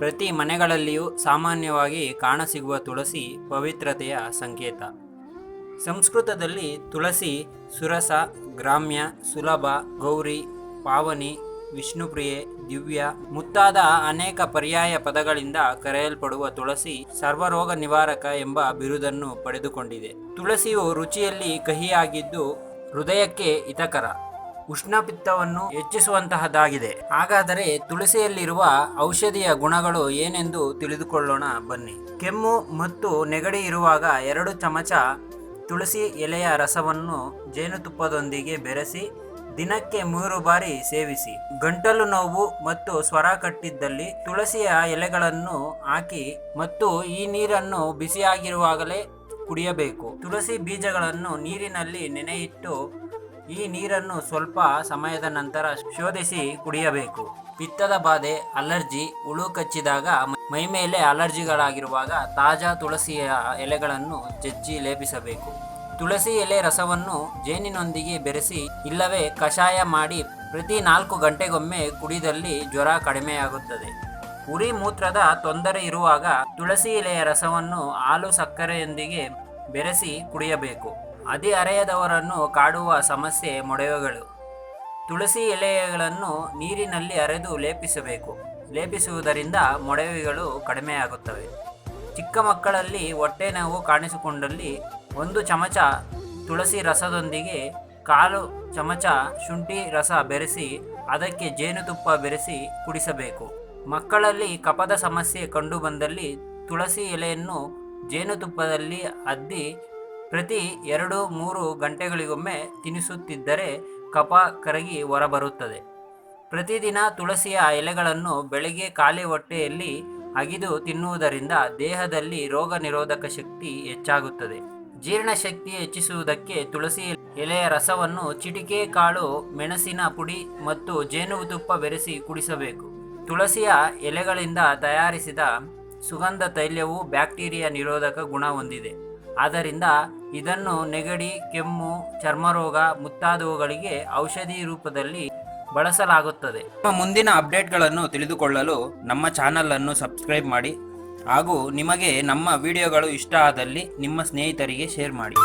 ಪ್ರತಿ ಮನೆಗಳಲ್ಲಿಯೂ ಸಾಮಾನ್ಯವಾಗಿ ಕಾಣಸಿಗುವ ತುಳಸಿ ಪವಿತ್ರತೆಯ ಸಂಕೇತ. ಸಂಸ್ಕೃತದಲ್ಲಿ ತುಳಸಿ, ಸುರಸ, ಗ್ರಾಮ್ಯ, ಸುಲಭ, ಗೌರಿ, ಪಾವನಿ, ವಿಷ್ಣುಪ್ರಿಯೆ, ದಿವ್ಯ ಮುತ್ತಾದ ಅನೇಕ ಪರ್ಯಾಯ ಪದಗಳಿಂದ ಕರೆಯಲ್ಪಡುವ ತುಳಸಿ ಸರ್ವರೋಗ ನಿವಾರಕ ಎಂಬ ಬಿರುದನ್ನು ಪಡೆದುಕೊಂಡಿದೆ. ತುಳಸಿಯು ರುಚಿಯಲ್ಲಿ ಕಹಿಯಾಗಿದ್ದು ಹೃದಯಕ್ಕೆ ಹಿತಕರ. ಉಷ್ಣಪಿತ್ತವನ್ನು ಹೆಚ್ಚಿಸುವಂತಹದ್ದಾಗಿದೆ. ಹಾಗಾದರೆ ತುಳಸಿಯಲ್ಲಿರುವ ಔಷಧಿಯ ಗುಣಗಳು ಏನೆಂದು ತಿಳಿದುಕೊಳ್ಳೋಣ ಬನ್ನಿ. ಕೆಮ್ಮು ಮತ್ತು ನೆಗಡಿ ಇರುವಾಗ ಎರಡು ಚಮಚ ತುಳಸಿ ಎಲೆಯ ರಸವನ್ನು ಜೇನುತುಪ್ಪದೊಂದಿಗೆ ಬೆರೆಸಿ, ದಿನಕ್ಕೆ ಮೂರು ಬಾರಿ ಸೇವಿಸಿ. ಗಂಟಲು ನೋವು ಮತ್ತು ಸ್ವರ ಕಟ್ಟಿದ್ದಲ್ಲಿ ತುಳಸಿಯ ಎಲೆಗಳನ್ನು ಹಾಕಿ ಮತ್ತು ಈ ನೀರನ್ನು ಬಿಸಿಯಾಗಿರುವಾಗಲೇ ಕುಡಿಯಬೇಕು. ತುಳಸಿ ಬೀಜಗಳನ್ನು ನೀರಿನಲ್ಲಿ ನೆನೆಯಿಟ್ಟು ಈ ನೀರನ್ನು ಸ್ವಲ್ಪ ಸಮಯದ ನಂತರ ಶೋಧಿಸಿ ಕುಡಿಯಬೇಕು. ಪಿತ್ತದ ಬಾಧೆ, ಅಲರ್ಜಿ ಹುಳು ಕಚ್ಚಿದಾಗ ಮೈಮೇಲೆ ಅಲರ್ಜಿಗಳಾಗಿರುವಾಗ ತಾಜಾ ತುಳಸಿಯ ಎಲೆಗಳನ್ನು ಜಜ್ಜಿ ಲೇಪಿಸಬೇಕು. ತುಳಸಿ ಎಲೆ ರಸವನ್ನು ಜೇನಿನೊಂದಿಗೆ ಬೆರೆಸಿ, ಇಲ್ಲವೇ ಕಷಾಯ ಮಾಡಿ ಪ್ರತಿ ನಾಲ್ಕು ಗಂಟೆಗೊಮ್ಮೆ ಕುಡಿದಲ್ಲಿ ಜ್ವರ ಕಡಿಮೆಯಾಗುತ್ತದೆ. ಉರಿ ಮೂತ್ರದ ತೊಂದರೆ ಇರುವಾಗ ತುಳಸಿ ಎಲೆಯ ರಸವನ್ನು ಹಾಲು ಸಕ್ಕರೆಯೊಂದಿಗೆ ಬೆರೆಸಿ ಕುಡಿಯಬೇಕು. ಹದಿಹರೆಯದವರನ್ನು ಕಾಡುವ ಸಮಸ್ಯೆ ಮೊಡವೆಗಳು ತುಳಸಿ ಎಲೆಗಳನ್ನು ನೀರಿನಲ್ಲಿ ಅರೆದು ಲೇಪಿಸಬೇಕು. ಲೇಪಿಸುವುದರಿಂದ ಮೊಡವೆಗಳು ಕಡಿಮೆಯಾಗುತ್ತವೆ. ಚಿಕ್ಕ ಮಕ್ಕಳಲ್ಲಿ ಹೊಟ್ಟೆ ನೋವು ಕಾಣಿಸಿಕೊಂಡಲ್ಲಿ ಒಂದು ಚಮಚ ತುಳಸಿ ರಸದೊಂದಿಗೆ ಕಾಲು ಚಮಚ ಶುಂಠಿ ರಸ ಬೆರೆಸಿ ಅದಕ್ಕೆ ಜೇನುತುಪ್ಪ ಬೆರೆಸಿ ಕುಡಿಸಬೇಕು. ಮಕ್ಕಳಲ್ಲಿ ಕಪದ ಸಮಸ್ಯೆ ಕಂಡುಬಂದಲ್ಲಿ ತುಳಸಿ ಎಲೆಯನ್ನು ಜೇನುತುಪ್ಪದಲ್ಲಿ ಅದ್ದಿ ಪ್ರತಿ ಎರಡು ಮೂರು ಗಂಟೆಗಳಿಗೊಮ್ಮೆ ತಿನ್ನಿಸುತ್ತಿದ್ದರೆ ಕಪ ಕರಗಿ ಹೊರಬರುತ್ತದೆ. ಪ್ರತಿದಿನ ತುಳಸಿಯ ಎಲೆಗಳನ್ನು ಬೆಳಗ್ಗೆ ಖಾಲಿ ಹೊಟ್ಟೆಯಲ್ಲಿ ಅಗಿದು ತಿನ್ನುವುದರಿಂದ ದೇಹದಲ್ಲಿ ರೋಗ ನಿರೋಧಕ ಶಕ್ತಿ ಹೆಚ್ಚಾಗುತ್ತದೆ. ಜೀರ್ಣಶಕ್ತಿ ಹೆಚ್ಚಿಸುವುದಕ್ಕೆ ತುಳಸಿ ಎಲೆಯ ರಸವನ್ನು ಚಿಟಿಕೆ ಕಾಳು, ಮೆಣಸಿನ ಪುಡಿ ಮತ್ತು ಜೇನುತುಪ್ಪ ಬೆರೆಸಿ ಕುಡಿಸಬೇಕು. ತುಳಸಿಯ ಎಲೆಗಳಿಂದ ತಯಾರಿಸಿದ ಸುಗಂಧ ತೈಲವು ಬ್ಯಾಕ್ಟೀರಿಯಾ ನಿರೋಧಕ ಗುಣ ಹೊಂದಿದೆ. ಆದ್ದರಿಂದ ಇದನ್ನು ನೆಗಡಿ, ಕೆಮ್ಮು, ಚರ್ಮರೋಗ ಮುಂತಾದವುಗಳಿಗೆ ಔಷಧಿ ರೂಪದಲ್ಲಿ ಬಳಸಲಾಗುತ್ತದೆ. ನಮ್ಮ ಮುಂದಿನ ಅಪ್ಡೇಟ್ಗಳನ್ನು ತಿಳಿದುಕೊಳ್ಳಲು ನಮ್ಮ ಚಾನಲನ್ನು ಸಬ್ಸ್ಕ್ರೈಬ್ ಮಾಡಿ ಹಾಗೂ ನಿಮಗೆ ನಮ್ಮ ವಿಡಿಯೋಗಳು ಇಷ್ಟ ಆದಲ್ಲಿ ನಿಮ್ಮ ಸ್ನೇಹಿತರಿಗೆ ಶೇರ್ ಮಾಡಿ.